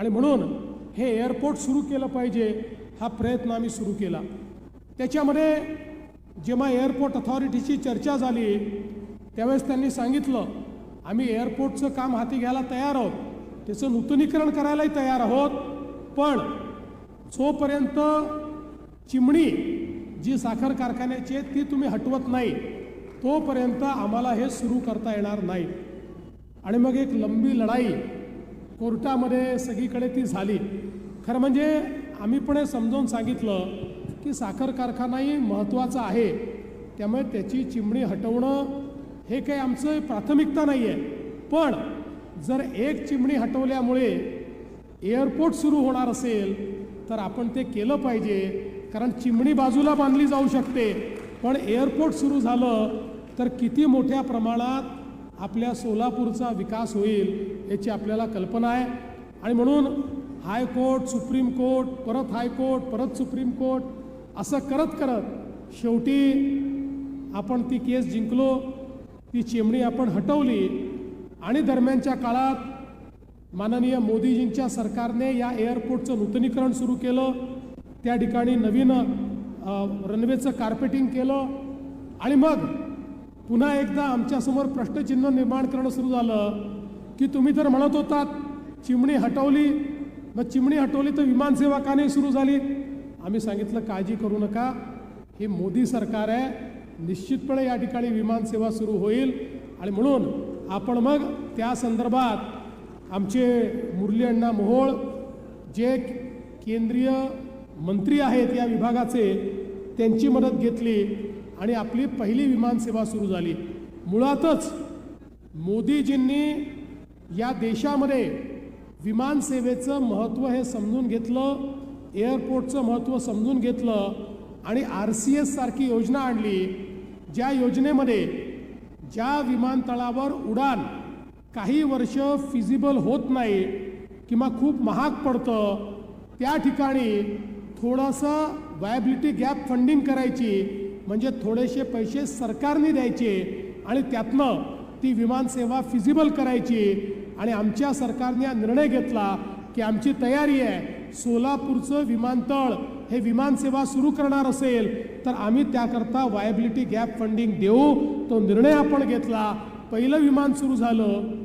आणि म्हणून हे एअरपोर्ट सुरू केलं पाहिजे हा प्रयत्न आम्ही सुरू केला. त्याच्यामध्ये जेव्हा एअरपोर्ट अथॉरिटीची चर्चा झाली त्यावेळेस त्यांनी सांगितलं आम्ही एअरपोर्टचं काम हाती घ्यायला तयार आहोत. त्याचं नूतनीकरण करायलाही तयार आहोत. पण जोपर्यंत चिमणी जी साखर कारखान्याची आहे ती तुम्ही हटवत नाही तोपर्यंत आम्हाला हे सुरू करता येणार नाही. आणि मग एक लंबी लढाई कोर्टामध्ये सगळीकडे ती झाली. खरं म्हणजे आम्ही पण हे समजावून सांगितलं की साखर कारखानाही महत्त्वाचा आहे. त्यामुळे त्याची चिमणी हटवणं हे काही आमचं प्राथमिकता नाही आहे पण जर एक चिमणी हटवल्यामुळे एअरपोर्ट सुरू होणार असेल तर आपण ते केलं पाहिजे. कारण चिमणी बाजूला बांधली जाऊ शकते. पण एअरपोर्ट सुरू झालं तर किती मोठ्या प्रमाणात आपल्या सोलापूरचा विकास होईल याची आपल्याला कल्पना आहे. आणि म्हणून हायकोर्ट सुप्रीम कोर्ट परत हायकोर्ट परत सुप्रीम कोर्ट असं करत करत शेवटी आपण ती केस जिंकलो ती चिमणी आपण हटवली आणि दरम्यानच्या काळात माननीय मोदीजींच्या सरकारने या एअरपोर्टचं नूतनीकरण सुरू केलं. त्या ठिकाणी नवीन रनवेचं कार्पेटिंग केलं. आणि मग पुन्हा एकदा आमच्यासमोर प्रश्नचिन्ह निर्माण करणं सुरू झालं. की तुम्ही तर म्हणत होतात चिमणी हटवली. मग चिमणी हटवली तर विमानसेवा का नाही सुरू झाली? आम्ही सांगितलं काळजी करू नका. हे मोदी सरकार आहे. निश्चितपणे या ठिकाणी विमानसेवा सुरू होईल. आणि म्हणून आपण मग त्या संदर्भात आमचे मुरली अण्णा मोहोळ जे केंद्रीय मंत्री आहेत या विभागाचे त्यांची मदत घेतली. आणि आपली पहिली विमानसेवा सुरू झाली. मुळातच मोदीजींनी या देशामध्ये विमानसेवेचं महत्त्व हे समजून घेतलं एअरपोर्टचं महत्त्व समजून घेतलं आणि आर सी एससारखी योजना आणली ज्या योजनेमध्ये ज्या विमानतळावर उडान काही वर्ष फिजिबल होत नाही किंवा खूप महाग पडतं त्या ठिकाणी थोडंसं वायबिलिटी गॅप फंडिंग करायची म्हणजे थोडेसे पैसे सरकारने द्यायचे आणि त्यातनं ती विमानसेवा फिजिबल करायची. आणि आमच्या सरकारने हा निर्णय घेतला की आमची तयारी आहे सोलापूरचं विमानतळ हे विमानसेवा सुरू करणार असेल तर आम्ही त्याकरता वायबिलिटी गॅप फंडिंग देऊ. तो निर्णय आपण घेतला. पहिलं विमान सुरू झालं.